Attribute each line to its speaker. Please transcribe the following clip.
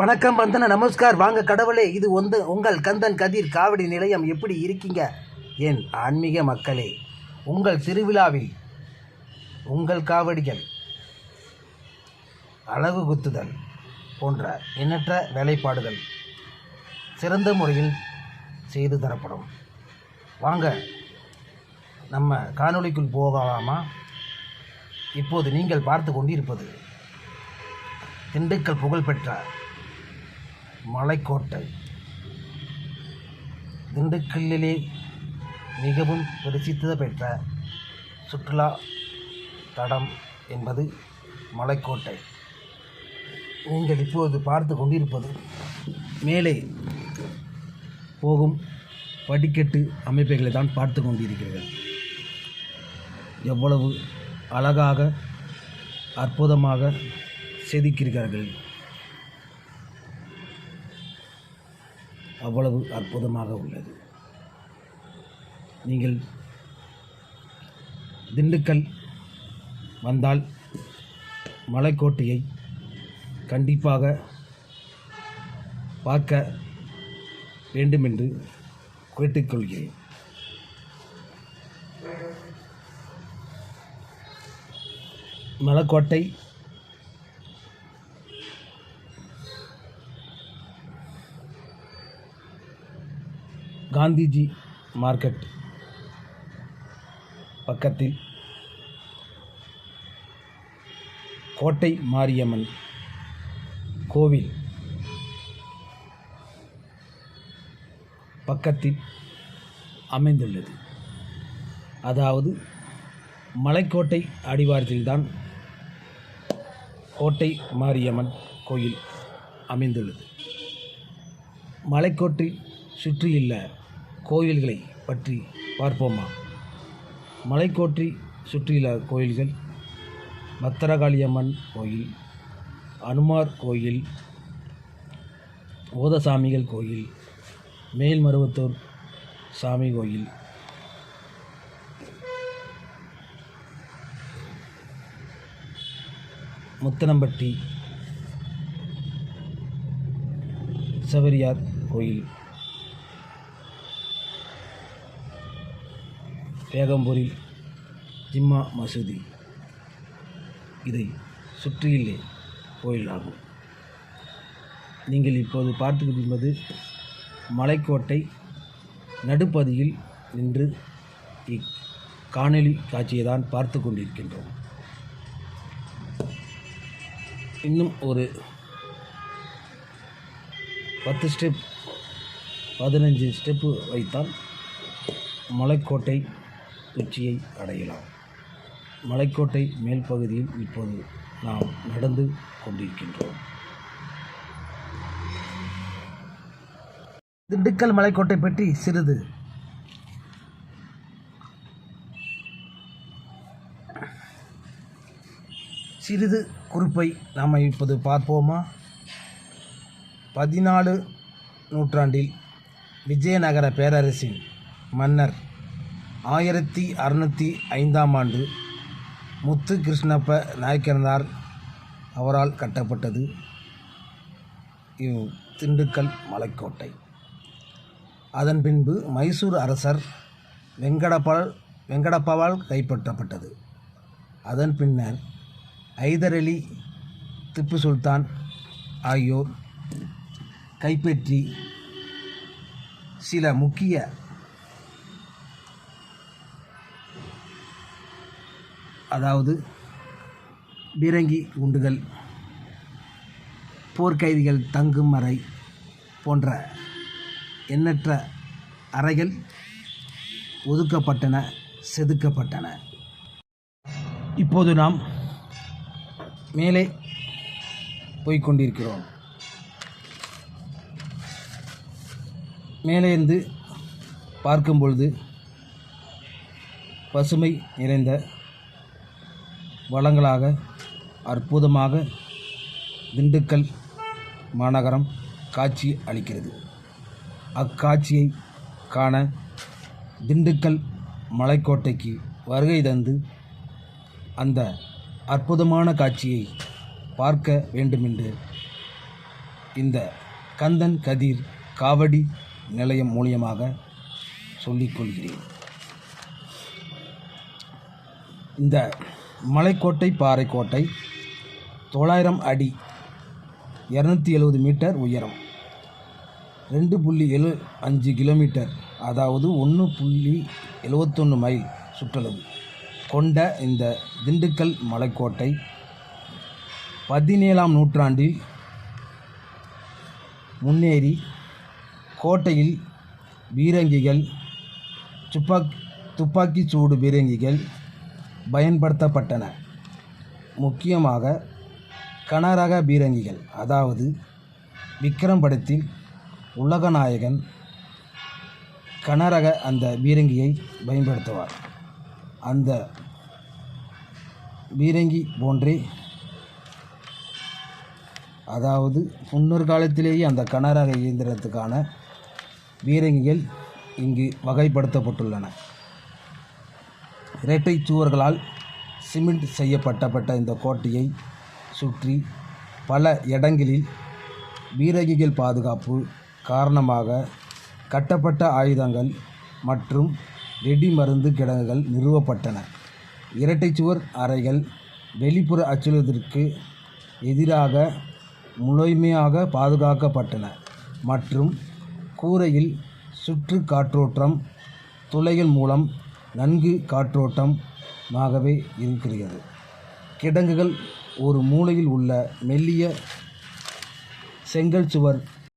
Speaker 1: வணக்கம் வந்தன நமஸ்கார். வாங்க கடவுளே இது வந்து உங்கள் கந்தன் கதிர் காவடி நிலையம் எப்படி இருக்கீங்க? என் ஆன்மீக மக்களே உங்கள் திருவிழாவில் உங்கள் காவடிகள் அழகு குத்துதல் போன்ற எண்ணற்ற வேலைப்பாடுகள் சிறந்த முறையில் செய்து தரப்படும். வாங்க நம்ம காணொளிக்குள் போகலாமா? இப்போது நீங்கள் பார்த்து கொண்டிருப்பது திண்டுக்கல் புகழ்பெற்ற மலைக்கோட்டை. திண்டுக்கல்லிலே மிகவும் பிரசித்தி பெற்ற சுற்றுலா தடம் என்பது மலைக்கோட்டை. நீங்கள் இப்போது பார்த்து கொண்டிருப்பது மேலே போகும் படிக்கட்டு அமைப்புகளை தான் பார்த்து கொண்டிருக்கிறீர்கள். எவ்வளவு அழகாக அற்புதமாக செதுக்கியிருக்கிறார்கள். அவ்வளவு அற்புதமாக உள்ளது. நீங்கள் திண்டுக்கல் வந்தால் மலைக்கோட்டையை கண்டிப்பாக பார்க்க வேண்டுமென்று கேட்டுக்கொள்கிறேன். மலைக்கோட்டை காந்திஜி மார்க்கெட் பக்கத்தில் கோட்டை மாரியம்மன் கோவில் பக்கத்தில் அமைந்துள்ளது. அதாவது மலைக்கோட்டை அடிவாரத்தில்தான் கோட்டை மாரியம்மன் கோயில் அமைந்துள்ளது. மலைக்கோட்டை சுற்றியுள்ள கோயில்களை பற்றி பார்ப்போமா? மலைக்கோற்றி சுற்றியுள்ள கோயில்கள் பத்திரகாளியம்மன் கோயில் அனுமார் கோயில் ஓதசாமிகள் கோயில் மேல்மருவத்தூர் சாமி கோயில். முத்தனம்பட்டி சவரியார் கோயில். பேகம்பூரில் ஜிம்மா மசூதி. இதை சுற்றியுள்ளே கோயிலாகும். நீங்கள் இப்போது பார்த்து கொண்டிருப்பது மலைக்கோட்டை நடுப்பதியில் நின்று இக்காணொலி காட்சியை தான் பார்த்து கொண்டிருக்கின்றோம். இன்னும் ஒரு பத்து ஸ்டெப் பதினஞ்சு ஸ்டெப்பு வைத்தால் மலைக்கோட்டை உச்சியை அடையலாம். மலைக்கோட்டை மேல் பகுதியில் இப்போது நாம் நடந்து கொண்டிருக்கின்றோம். திண்டுக்கல் மலைக்கோட்டை பற்றி சிறிது சிறிது குறிப்பை நாம் இப்போது பார்ப்போமா? பதினாலு நூற்றாண்டில் விஜயநகர பேரரசின் மன்னர் ஆயிரத்தி அறுநூற்றி ஐந்தாம் ஆண்டு முத்து கிருஷ்ணப்ப நாயக்கனார் அவரால் கட்டப்பட்டது. இவ் திண்டுக்கல் மலைக்கோட்டை. அதன் பின்பு மைசூர் அரசர் வெங்கடப்பால் வெங்கடப்பாவால் கைப்பற்றப்பட்டது. அதன் பின்னர் ஐதர் அலி திப்பு சுல்தான் ஆகியோர் கைப்பற்றி சில முக்கிய அதாவது பீரங்கி குண்டுகள் போர்க்கைதிகள் தங்கும் அறை போன்ற எண்ணற்ற அறைகள் ஒதுக்கப்பட்டன செதுக்கப்பட்டன. இப்போது நாம் மேலே போய்கொண்டிருக்கிறோம் மேலே இருந்து பார்க்கும் பொழுது பசுமை நிறைந்த வளங்களாக அற்புதமாக திண்டுக்கல் மாநகரம் காட்சி அளிக்கிறது. அக்காட்சியை காண திண்டுக்கல் மலைக்கோட்டைக்கு வருகை தந்து அந்த அற்புதமான காட்சியை பார்க்க வேண்டுமென்று இந்த கந்தன் கதிர் காவடி நிலையம் மூலியமாக சொல்லிக்கொள்கிறேன் இந்த மலைக்கோட்டை பாறைக்கோட்டை தொள்ளாயிரம் அடி இரநூத்தி எழுபது மீட்டர் உயரம் ரெண்டு புள்ளி எழு அஞ்சு கிலோமீட்டர் அதாவது ஒன்று புள்ளி எழுவத்தொன்று மைல் சுற்றளவு கொண்ட இந்த திண்டுக்கல் மலைக்கோட்டை பதினேழாம் நூற்றாண்டில் முன்னேறி கோட்டையில் பீரங்கிகள் துப்பாக் துப்பாக்கிச் சூடு பீரங்கிகள் பயன்படுத்தப்பட்டன. முக்கியமாக கனரக பீரங்கிகள் அதாவது விக்ரம் படத்தில் உலகநாயகன் கனரக அந்த பீரங்கியை பயன்படுத்துவார். அந்த பீரங்கி போன்றே அதாவது முன்னொரு காலத்திலேயே அந்த கனரக இயந்திரத்துக்கான பீரங்கிகள் இங்கு வகைப்படுத்தப்பட்டுள்ளன. இரட்டை சுவர்களால் சிமெண்ட் செய்யப்பட்டப்பட்ட இந்த கோட்டையை சுற்றி பல இடங்களில் பீரங்கிகள் பாதுகாப்பு காரணமாக கட்டப்பட்ட ஆயுதங்கள் மற்றும் வெடி மருந்து கிடங்குகள் நிறுவப்பட்டன. இரட்டை சுவர் அறைகள் வெளிப்புற அச்சுறுத்தலுக்கு எதிராக முழுமையாக பாதுகாக்கப்பட்டன மற்றும் கூரையில் சுற்று காற்றோட்டம் துளைகள் மூலம் நன்கு காற்றோட்டமாகவே இருக்கிறது. கிடங்குகள் ஒரு மூலையில் உள்ள மெல்லிய செங்கல் சுவர்